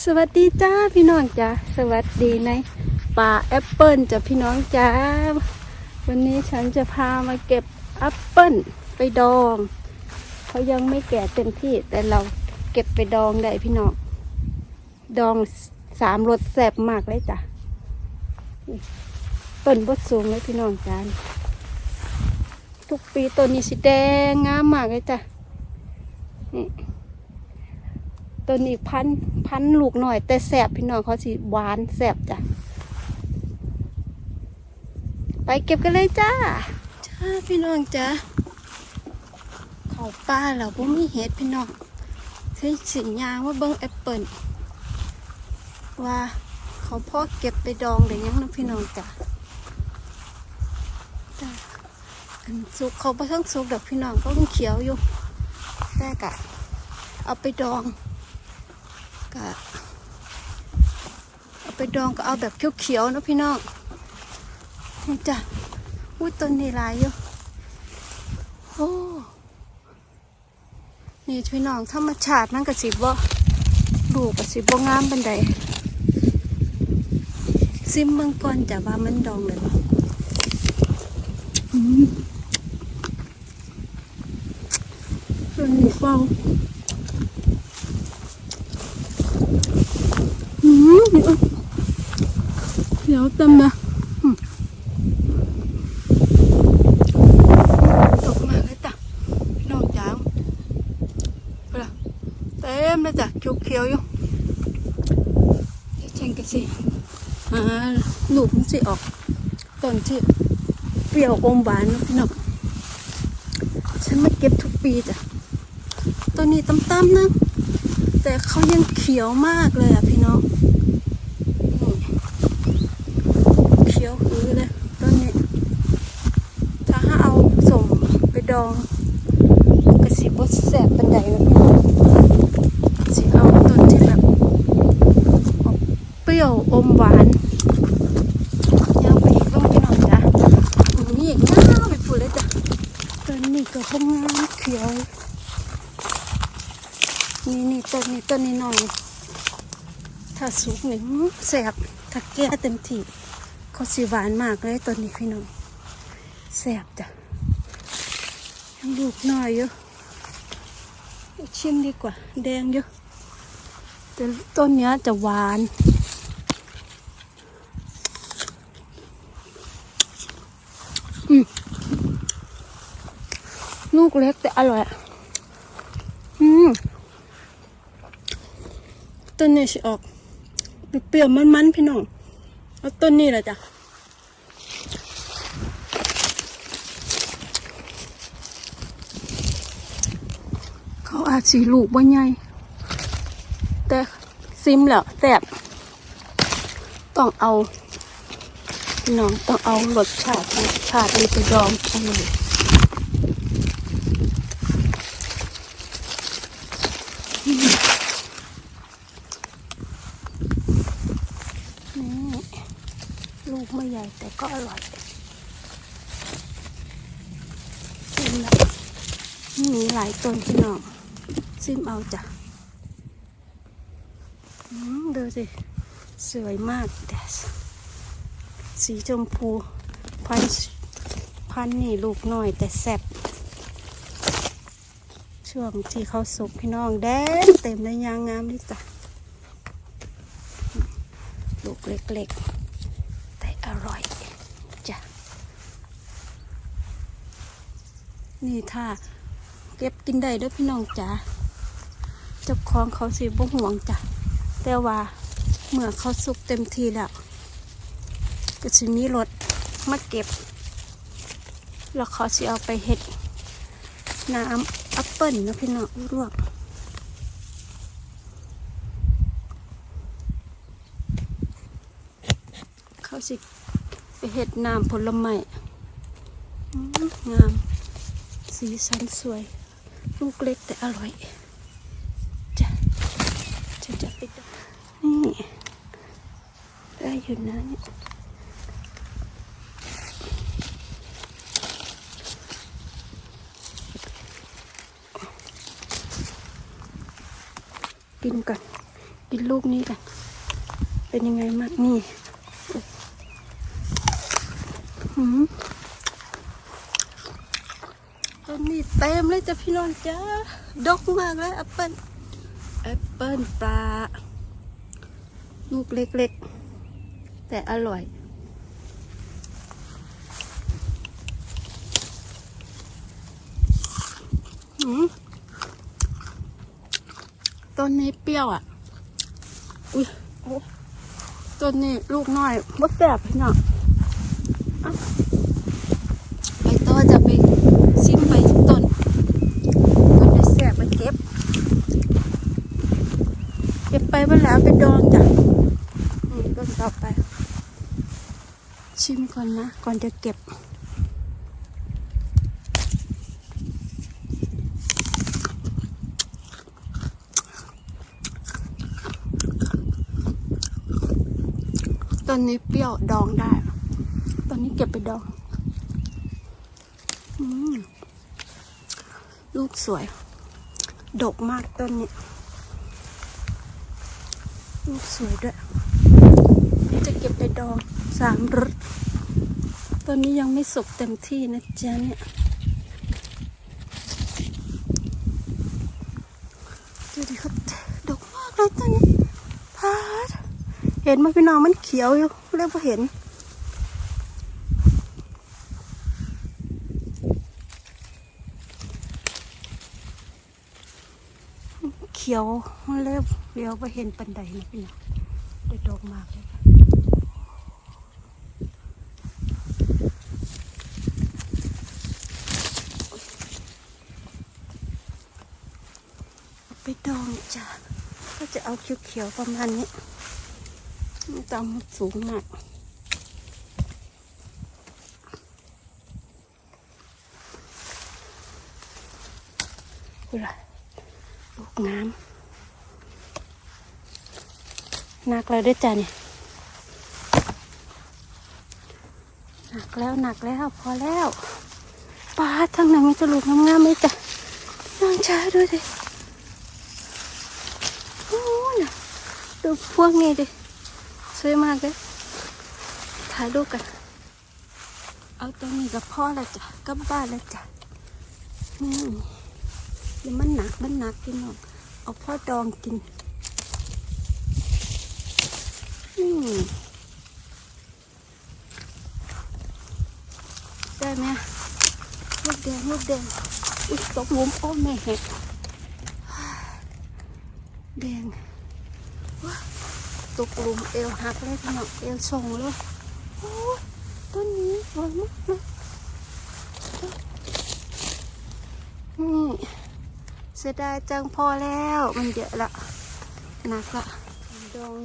สวัสดีจ้าพี่น้องจ้าสวัสดีในป่าแอปเปิลจ้ะพี่น้องจ้าวันนี้ฉันจะพามาเก็บแอปเปิลไปดองเขายังไม่แก่เต็มที่แต่เราเก็บไปดองได้พี่น้องดองสามรสแซ่บมากเลยจ้ะต้นบดสูงเลยพี่น้องจ้าทุกปีต้นนี้สีแดงงามมากเลยจ้ะนี่ ตัวนี้พันพันลูกหน่อย แต่แสบพี่น้องเขาสิหวานแสบจ้ะ ไปเก็บกันเลยจ้า จ้าพี่น้องจ้าเขาป้าเราบ่มีเห็ดพี่น้องใช้สินยางว่าเบิ้งแอปเปิลว่าเขาพ่อเก็บไปดองได้ยังนะพี่น้องจ้าจ้าอันสุกเขาไปทั้งสุกดอกพี่น้องก็ต้องเขียวอยู่แต่กะเอาไปดอง ก็เอาไปดองก็เอาแบบเขียวๆนะพี่น้องนี่จ้ะอุ้ยต้นนี้หลายอยู่โอ้นี่พี่น้องธรรมชาติมันกระสิบว่าดูกระสิบว่างามบันไดซิมเมืองก่อนจ้ะว่ามันดองเลยบ่อืมต้นนี้เฝ้า อืม เดี๋ยวเต็มเลยอืมตกมาเลยจ้ะพี่น้องจ้าไปละเต็มเลยจ้ะเขียวๆอยู่เช่นกันสิอ่าลูกมันสิออกต้นที่เปรี้ยวอมหวานเนอะพี่น้องฉันมาเก็บทุกปีจ้ะต้นนี้ตั้มๆนะ แต่เขายังเขียวมากเลยอะพี่น้องเขียวคือเลยต้นนี้ ถ้าหาเอาส่งไปดองกระสีบดแสบปันไดนะพี่น้สิเอาต้นที่แบบเปรี้ยวอมหวานยาวไปอีกบ้างพี่น้องจ้ะอันนี้อีกยาวไปพูดเลยจ้ะต้นนี้ก็พงงามเขียว นี่นี่ต้นนี้ต้นนี้หน่อย ถ้าสุกนี่แสบถ้าแก่เต็มที่เขาสีหวานมากเลยต้นนี้พี่น้องแสบจ้ะยังลูกน้อยอยู่ชิมดีกว่า แดงอยู่แต่ต้นเนี้ยจะหวานอืมลูกเล็กแต่อร่อยอะอืม ต้นนี้สิออกเปรี้ยวมันๆพี่น้องเอาต้นนี้แหละจ้ะเขาอาจสีลูกว่าใหญ่แต่ซิมแล้วแซ่บต้องเอาพี่น้องต้องเอารสชาติรสชาติไปดองเอาเลยนี่ลูกไม่ ใหญ่แต่ก็อร่อยซิมแล้วมีหลายต้นพี่น้องซิมเอาจ้ะดูสิ สวยมากแดสสีชมพูพันพันนี่ลูกน้อยแต่แซ่บช่วงที่เขาสุกพี่น้องแดงเต็มเลยยางงามนี่จ้ะลูกเล็กๆ แต่อร่อยจ้ะ นี่ถ้าเก็บกินได้ด้วยพี่น้องจ้ะเจ้าของเขาสิบ่ห่วงจ้ะแต่ว่าเมื่อเขาสุกเต็มทีแล้ว ก็จะมีรถมาเก็บ แล้วเขาสิเอาไปเห็ดน้ำแอปเปิลนะพี่น้องรวกเขาสิไปเห็ดน้ำผลไม้งาม สีสันสวย ลูกเล็กแต่อร่อยจะจะจะไปดูนี่ได้อยู่นะเนี่ยกินกันกินลูกนี้กันเป็นยังไงมากนี่หืม ต้นนี้เต็มเลยจ้ะพี่น้องจ้าดกมากเลยแอปเปิ้ลแอปเปิ้ลปลาลูกเล็กๆ แต่อร่อย ต้นนี้เปรี้ยวอะ อุ้ยโอ้ต้นนี้ลูกน้อยมดแสบพี่น้องเอ้าไปต่อจะไปซิมไปทุกต้นต้นไหนแสบไปเก็บ เก็บไปวันแล้วไปดองจ้ะอืมต้นต่อไป ชิมก่อนนะ ก่อนจะเก็บต้นนี้เปรี้ยวดองได้ต้นนี้เก็บไปดองอลูกสวย ดกมากต้นนี้ ลูกสวยด้วย จะเก็บไปดองสามรสต้นนี้ยังไม่สุกเต็มที่นะจ๊ะเนี่ยดูดิครับดกมากเลยตอนนี้พาดเห็นไหมพี่น้องมันเขียวอยู่เรียกว่าเห็น เขียวเรียกเรียวว่าเห็นปันไดนะพี่น้องได้ดอกมากเลยไปดองจ้ะก็จะเอาเขียวๆประมาณนี้มันตำสูงมากกูละลูก น้ำหนักแล้วด้วยจ้ะเนี่ยหนักแล้วหนักแล้วพอแล้วปลาทั้งนั้นมีแตลูกงามๆไหมจ้ะน้องช้าด้วยดิโอ้ยน่ะดูพวกนี้ดิสวยมากเลยถ่ายรูปกันเอาตัวนี้กับพ่อแล้วจ้ะกับบ้านแล้วจ้ะอืมเดี๋ยวมันหนักมันหนักพี่น้อง เอาพ่อดองกินอืมได้ไหมลูกแดงลูกแดงอุ้ยตกหลุมโอ้แม่เห็ดแดงตกหลุมเอวหักเลยพี่น้องเอวส่งเลยโอ้ต้นนี้สวยมากเลยนี่ เสียดายจังพอแล้ว มันเยอะละหนักละดอง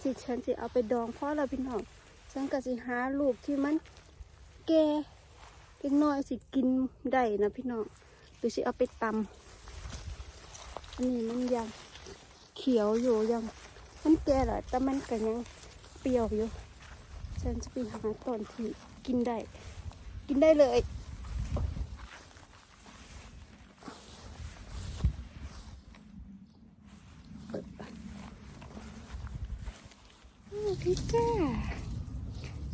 ที่ฉันจะเอาไปดองพ่อแล้วพี่น้องฉันก็สิหาลูกที่มันแก่เล็กน้อยสิกินได้นะพี่น้องหรือสิเอาไปตำอันนี้มันยังเขียวอยู่ยัง มันแก่แหละแต่มันก็ยังเปรี้ยวอยู่ ฉันจะไปหาต้นที่กินได้ กินได้เลยเปิดไป อ้าวพี่แก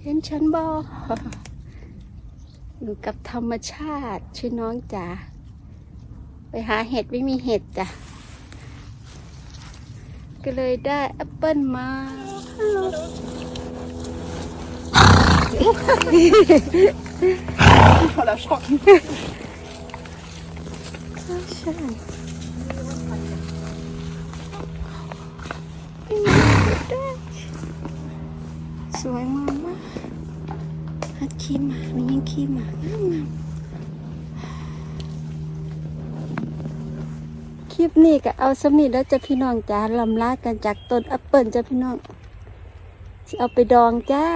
เห็นฉันบออยู่กับธรรมชาติช่วยน้องจ๋าไปหาเห็ดไม่มีเห็ดจ้ะก็เลยได้แอปเปิลมาฮัลโหล Voll erschrocken. ใช่ใช่ สวยมากมากฮัดขี้หมามันยังขี้หมางามงามคลิปนี้ก็เอาสมิธแล้วจะพี่น้องจ้าลำลากันจากต้นแอปเปิลจ้ะพี่น้องสิเอาไปดองจ้า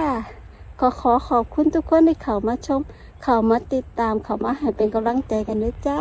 ขอขอขอบคุณทุกคนที่เข้ามาชม เข้ามาติดตามเข้ามาให้เป็นกำลังใจกันด้วยจ้า